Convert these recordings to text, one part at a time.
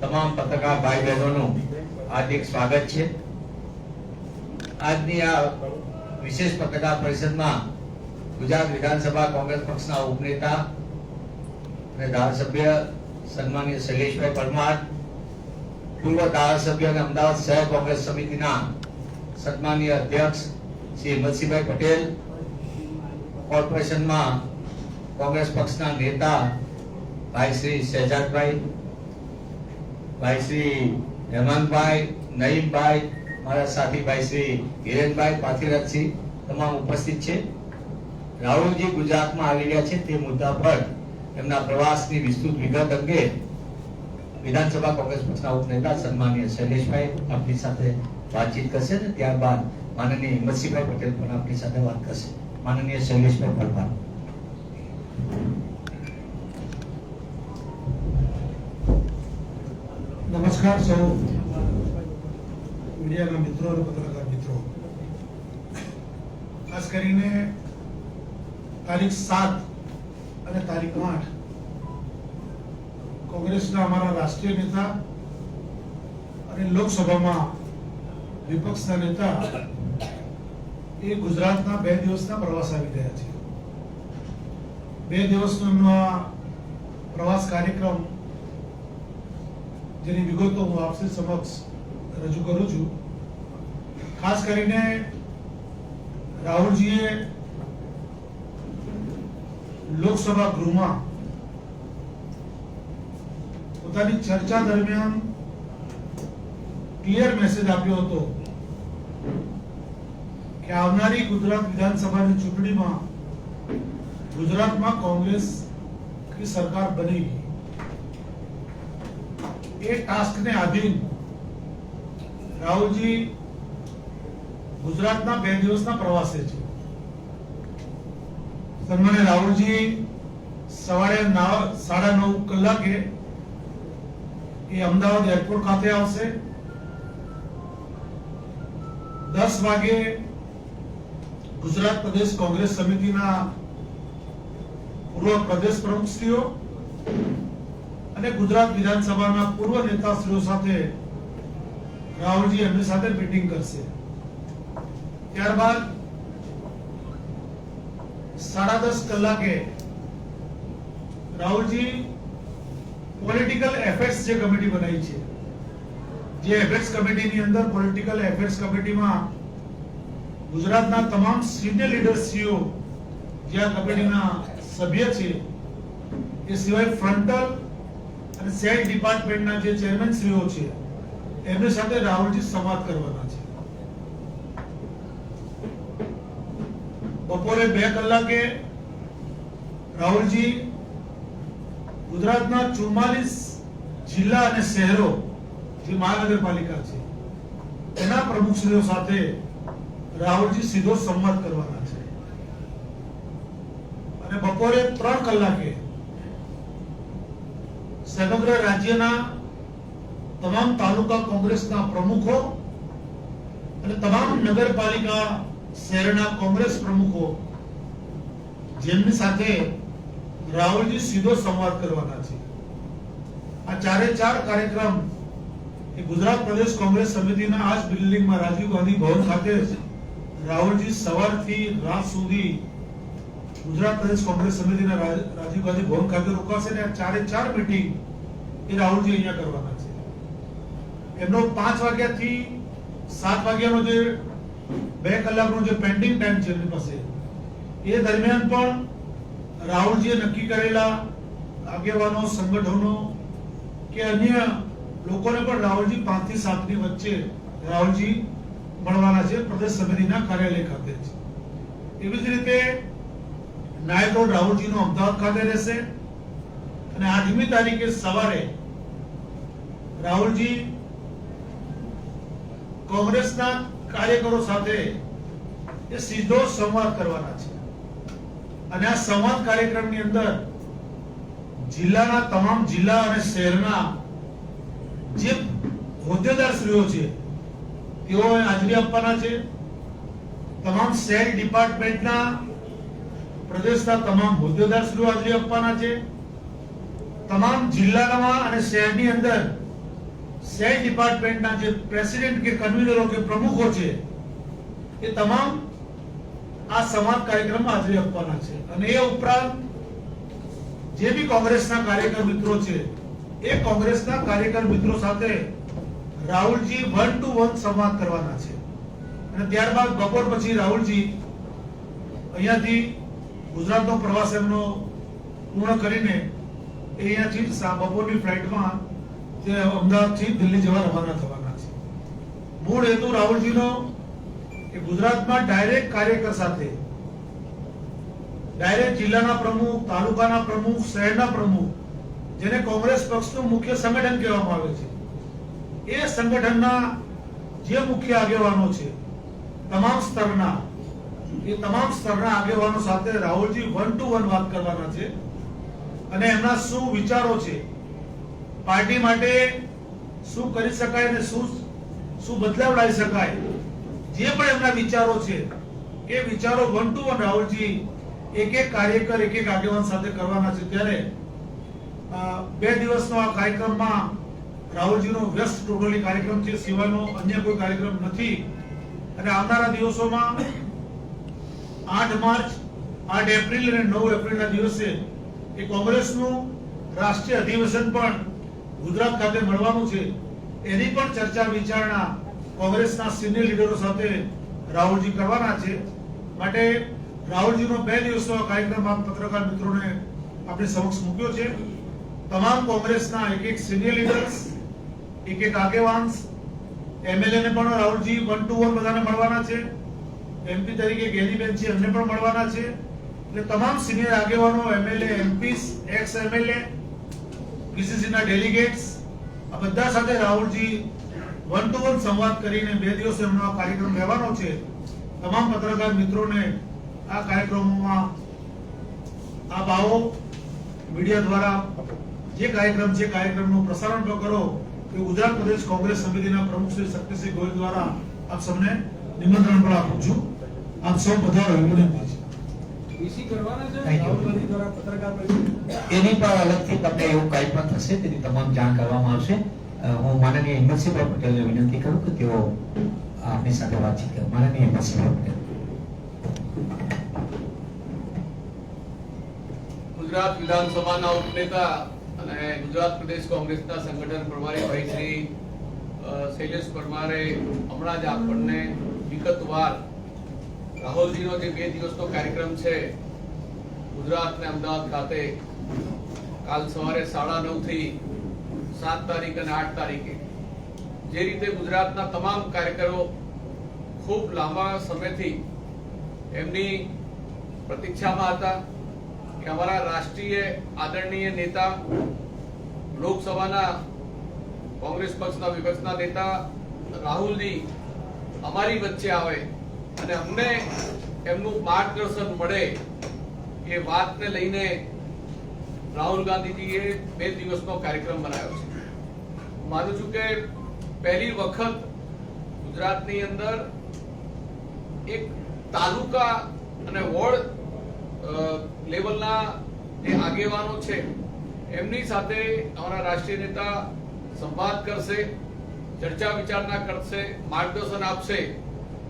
તમામ પત્રકાર ભાઈ બહેનોનું હાર્દિક સ્વાગત છે. આજની આ વિશેષ પત્રકાર પરિષદમાં ગુજરાત વિધાનસભા કોંગ્રેસ પક્ષના ઉપનેતા અને ધારાસભ્ય સન્માનીય શૈલેષભાઈ પરમાર, પૂર્વ ધારાસભ્ય અને અમદાવાદ શહેર કોંગ્રેસ સમિતિના સન્માનીય અધ્યક્ષ શ્રી હિંમતસિંહભાઈ પટેલ, કોર્પોરેશનમાં કોંગ્રેસ પક્ષના નેતા ભાઈ શ્રી શહેજાદભાઈ ભાઈ શ્રી હેમંતભાઈ નઈમભાઈ મારા સાથી ભાઈ શ્રી ધીરેનભાઈ પાથીરાજસિંહ તમામ ઉપસ્થિત છે. રાહુલજી ગુજરાતમાં આવી ગયા છે તે મુદ્દા પર એમના પ્રવાસની વિસ્તૃત વિગત અંગે વિધાનસભા કોંગ્રેસ પક્ષના ઉપનેતા સન્માનીય શૈલેષભાઈ આપની સાથે વાતચીત કરશે ને ત્યારબાદ માનનીય હિંમતસિંહભાઈ પટેલ પણ આપની સાથે વાત કરશે. માનનીય શૈલેષભાઈ પરમાર નમસ્કાર મીડિયાના મિત્રો અને પત્રકાર મિત્રો. ખાસ કરીને તારીખ સાત અને તારીખ આઠ કોંગ્રેસના અમારા રાષ્ટ્રીય નેતા અને લોકસભામાં વિપક્ષના નેતા એ ગુજરાતના બે દિવસના પ્રવાસ આવી રહ્યા છે. બે દિવસનો એમનો પ્રવાસ કાર્યક્રમ જેની વિગતો હું આપસી સમક્ષ રજૂ કરું છું. ખાસ કરીને રાહુલજીએ લોકસભા ગૃહમાં પોતાની ચર્ચા દરમિયાન ક્લિયર મેસેજ આપ્યો હતો કે આવનારી ગુજરાત વિધાનસભાની ચૂંટણીમાં ગુજરાતમાં કોંગ્રેસ સરકાર બનેगी એ ટાસ્કને આધીન. રાહુલજી ગુજરાતના બે દિવસના પ્રવાસે છે. સન્માન્ય રાહુલજી સવારે સાડા નવ કલાકે એ અમદાવાદ એરપોર્ટ ખાતે આવશે. દસ વાગે ગુજરાત પ્રદેશ કોંગ્રેસ સમિતિના પૂર્વ પ્રદેશ પ્રમુખશ્રીઓ અને ગુજરાત વિધાનસભાના પૂર્વ નેતાશ્રીઓ સાથે રાહુલજી એમની સાથે મીટિંગ કરશે. ત્યારબાદ સાડા દસ કલાકે રાહુલજી પોલિટિકલ એફેર્સ જે કમિટી બનાવી છે, જે એફેર્સ કમિટીની અંદર પોલિટિકલ એફેર્સ કમિટીમાં ગુજરાતના તમામ સિનિયર લીડરશ્રીઓ જે આ કમિટીના સભ્ય છે, એ સિવાય ફ્રન્ટલ અને સેલ ડિપાર્ટમેન્ટના જે ચેરમેન શ્રીઓ છે, એમની સાથે રાહુલજી સંવાદ કરવાના છે. બપોરે બે કલાકે રાહુલજી ગુજરાતના ચુમ્માલીસ જિલ્લા અને શહેરો જે મહાનગરપાલિકા છે, એના પ્રમુખશ્રીઓ સાથે રાહુલજી સીધો સંવાદ કરવાના છે. અને બપોરે ત્રણ કલાકે સમગ્ર રાજ્યના તમામ તાલુકા કોંગ્રેસના પ્રમુખો અને તમામ નગરપાલિકા શહેરના કોંગ્રેસ પ્રમુખો, જેમની સાથે રાહુલજી સીધો સંવાદ કરવાના છે. આ ચારે ચાર કાર્યક્રમ એ ગુજરાત પ્રદેશ કોંગ્રેસ સમિતિના આજ બિલ્ડિંગમાં રાજીવ ગાંધી ભવન ખાતે રાહુલજી સવારથી રાત સુધી ગુજરાત પ્રદેશ કોંગ્રેસ સમિતિના રાજીવ ગાંધી ભવન ખાતે રોકાશે ને ચારે ચાર મીટિંગ એ રાહુલજી અહીંયા કરવાના છે. એમનો પાંચ વાગ્યાથી સાત વાગ્યાનો જે બે કલાકનો જે પેન્ડિંગ ટાઈમ છે એમની પાસે, એ દરમિયાન પણ રાહુલજીએ નક્કી કરેલા આગેવાનો, સંગઠનો કે અન્ય લોકોને પણ રાહુલજી પાંચથી સાતની વચ્ચે રાહુલજી મળવાના છે, પ્રદેશ સમિતિના કાર્યાલય ખાતે જ. એવી જ રીતે નાયક રોડ રાહુલજીનો અમદાવાદ ખાતે રહેશે અને આઠમી તારીખે સવારે રાહુલજી, કોંગ્રેસના કાર્યકરો સાથે એ સીધો સંવાદ કરવાના છે. અને આ સંવાદ કાર્યક્રમની અંદર જિલ્લાના તમામ જિલ્લા અને શહેરના જે હોદ્દેદારશ્રીઓ છે તેઓ હાજરી આપવાના છે. તમામ શહેર ડિપાર્ટમેન્ટના, પ્રદેશના તમામ હોદ્દેદારશ્રીઓ હાજરી આપવાના છે. તમામ જિલ્લામાં અને શહેરની અંદર સેલ ડિપાર્ટમેન્ટના જે પ્રેસિડેન્ટ કે કન્વીનરો કે પ્રમુખો છે, એ તમામ આ સંવાદ કાર્યક્રમમાં હાજરી આપવાના છે. અને એ ઉપરાંત જે બી કોંગ્રેસના કાર્યકર મિત્રો છે, એ કોંગ્રેસના કાર્યકર મિત્રો સાથે રાહુલજી વન ટુ વન સંવાદ કરવાના છે. અને ત્યારબાદ બપોર પછી રાહુલજી અહીંયાથી ગુજરાતનો પ્રવાસ એમનો પૂર્ણ કરીને એ અહીંયાથી બપોરની ફ્લાઇટમાં તે અમદાવાદથી દિલ્હી જવા રવાના થવાના છે. મૂળ હેતુ રાહુલજીનો કે ગુજરાતમાં ડાયરેક્ટ કાર્યકર સાથે ડાયરેક્ટ જિલ્લાના પ્રમુખ, તાલુકાના પ્રમુખ, શહેરના પ્રમુખ, જેને કોંગ્રેસ પક્ષનું મુખ્ય સંગઠન કહેવામાં આવે છે, એ સંગઠનના જે મુખ્ય આગેવાનો છે, તમામ સ્તરના, એ તમામ સ્તરના આગેવાનો સાથે રાહુલજી વન ટુ વન વાત કરવાના છે. અને એમના શું વિચારો છે પાર્ટી માટે શું કરી શકાય અને શું શું બદલાવ લાવી શકાય? જે પણ એમના વિચારો છે એ વિચારો વન ટુ વન રાહુલજી, એક એક કાર્યકર, એક એક આગેવાન સાથે કરવાના છે. ત્યારે બે દિવસનો આ કાર્યક્રમમાં રાહુલજીનો વ્યસ્ત ટોટલી કાર્યક્રમ છે. સિવાયનો અન્ય કોઈ કાર્યક્રમ નથી. અને આવનારા દિવસોમાં આઠ માર્ચ, આઠ એપ્રિલ અને નવ એપ્રિલના દિવસે એ કોંગ્રેસનું રાષ્ટ્રીય અધિવેશન પણ ગુજરાત ખાતે મળવાનું છે. એની પણ ચર્ચા વિચારણા કોંગ્રેસના સિનિયર લીડરો સાથે રાહુલજી કરવાના છે. માટે રાહુલજીનો બે દિવસનો કાર્યક્રમ આપ પત્રકાર મિત્રોને આપણે સમક્ષ મૂક્યો છે. તમામ કોંગ્રેસના એક એક સિનિયર લીડર્સ એક એક આગેવાન એમએલએ ને પણ રાહુલજી વન ટુ વન બધાને મળવાના છે. એમપી તરીકે ગેરીબેન છે, એમને પણ મળવાના છે. એટલે તમામ સિનિયર આગેવાનો, MLA MPs ex MLA PCC ના ડેલિગેટ્સ આ બધા સાથે રાહુલજી વન ટુ વન સંવાદ કરીને બે દિવસ એમનો આ કાર્યક્રમ રહેવાનો છે. તમામ પત્રકાર મિત્રોને આ કાર્યક્રમોમાં આપ આવો. મીડિયા દ્વારા જે કાર્યક્રમ છે, કાર્યક્રમનું પ્રસારણ પણ કરો. કે ગુજરાત પ્રદેશ કોંગ્રેસ સમિતિના પ્રમુખ શ્રી શક્તિસિંહ ગોહિલ દ્વારા આપ સૌને નિમંત્રણ પણ આપું છું. આપ સૌ બધા એવું એની પણ અલગથી તમને એવું કંઈ પણ થશે તેની તમામ જાણ કરવામાં આવશે. હું માનનીય હિંમતસિંહભાઈ પટેલને વિનંતી કરું કે તેઓ આપની સાથે વાતચીત કરે. માનનીય હિંમતસિંહભાઈ પટેલ. ગુજરાત વિધાનસભાના ઉપનેતા અને ગુજરાત પ્રદેશ કોંગ્રેસના સંગઠન પ્રભારી ભાઈ શ્રી શૈલેષ પરમારે હમણાં જ આપણને વિગતવાર રાહુલજીનો જે બે દિવસનો કાર્યક્રમ છે, ગુજરાત ને અમદાવાદ ખાતે કાલ સવારે સાડા નવથી સાત તારીખ અને આઠ તારીખે. જે રીતે ગુજરાતના તમામ કાર્યકરો ખૂબ લાંબા સમયથી એમની પ્રતીક્ષામાં હતા કે અમારા રાષ્ટ્રીય આદરણીય નેતા, લોકસભાના કોંગ્રેસ પક્ષના વિપક્ષના નેતા રાહુલજી અમારી વચ્ચે આવે અને અમને એમનું માર્ગદર્શન મળે એ વાતને લઈને રાહુલ ગાંધીજીએ બે દિવસનો કાર્યક્રમ બનાવ્યો છે. હું માનું છું કે પહેલી વખત ગુજરાતની અંદર એક તાલુકા અને વોર્ડ લેવલના જે આગેવાનો છે, એમની સાથે અમારા રાષ્ટ્રીય નેતા સંવાદ કરશે, ચર્ચા વિચારણા કરશે, માર્ગદર્શન આપશે.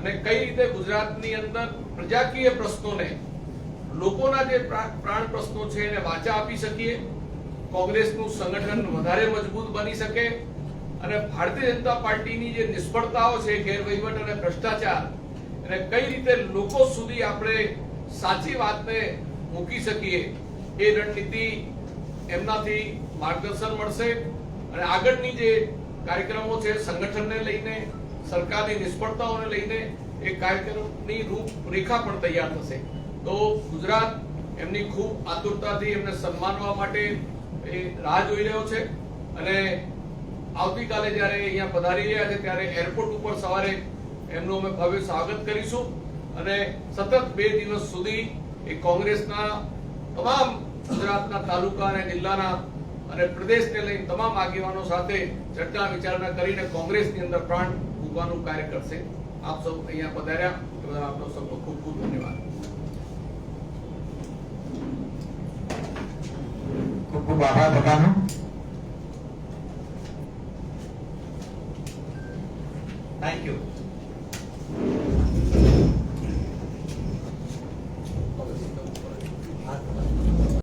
અને કઈ રીતે ગુજરાતની અંદર પ્રજાકીય પ્રશ્નોને, લોકોના જે પ્રા- પ્રાણ પ્રશ્નો છે એને વાચા આપી શકીએ, કોંગ્રેસનું સંગઠન વધારે મજબૂત બની શકે, અને ભારતીય જનતા પાર્ટીની જે નિષ્ફળતાઓ છે, ગેરવહીવટ અને ભ્રષ્ટાચાર, એને કઈ રીતે લોકો સુધી આપણે સાચી વાતને મૂકી શકીએ, એ રણનીતિ એમનાથી માર્ગદર્શન મળશે. અને આગળની જે કાર્યક્રમો છે, સંગઠનને લઈને સરકારની નિષ્ફળતાઓને લઈને એક કાર્યક્રમની રૂપરેખા પણ તૈયાર થશે. તો ગુજરાત એમની ખૂબ આતુરતાથી એમને સન્માનવા માટે એ રાહ જોઈ રહ્યો છે અને આવતીકાલે જ્યારે અહીંયા પધારી રહ્યા છે ત્યારે એરપોર્ટ ઉપર સવારે એમનું અમે ભવ્ય સ્વાગત કરીશું અને સતત બે દિવસ સુધી એ કોંગ્રેસના તમામ ગુજરાતના તાલુકા અને જિલ્લાના અને પ્રદેશને લઈને તમામ આગેવાનો સાથે ચર્ચા વિચારણા કરીને કોંગ્રેસની અંદર પ્રાણ મૂકવાનું કાર્ય કરશે. આપ સૌ અહીંયા પધાર્યા. બદલ આપનો સૌનો ખૂબ ખૂબ ધન્યવાદ. ખૂબ ખૂબ આભાર બધાનો.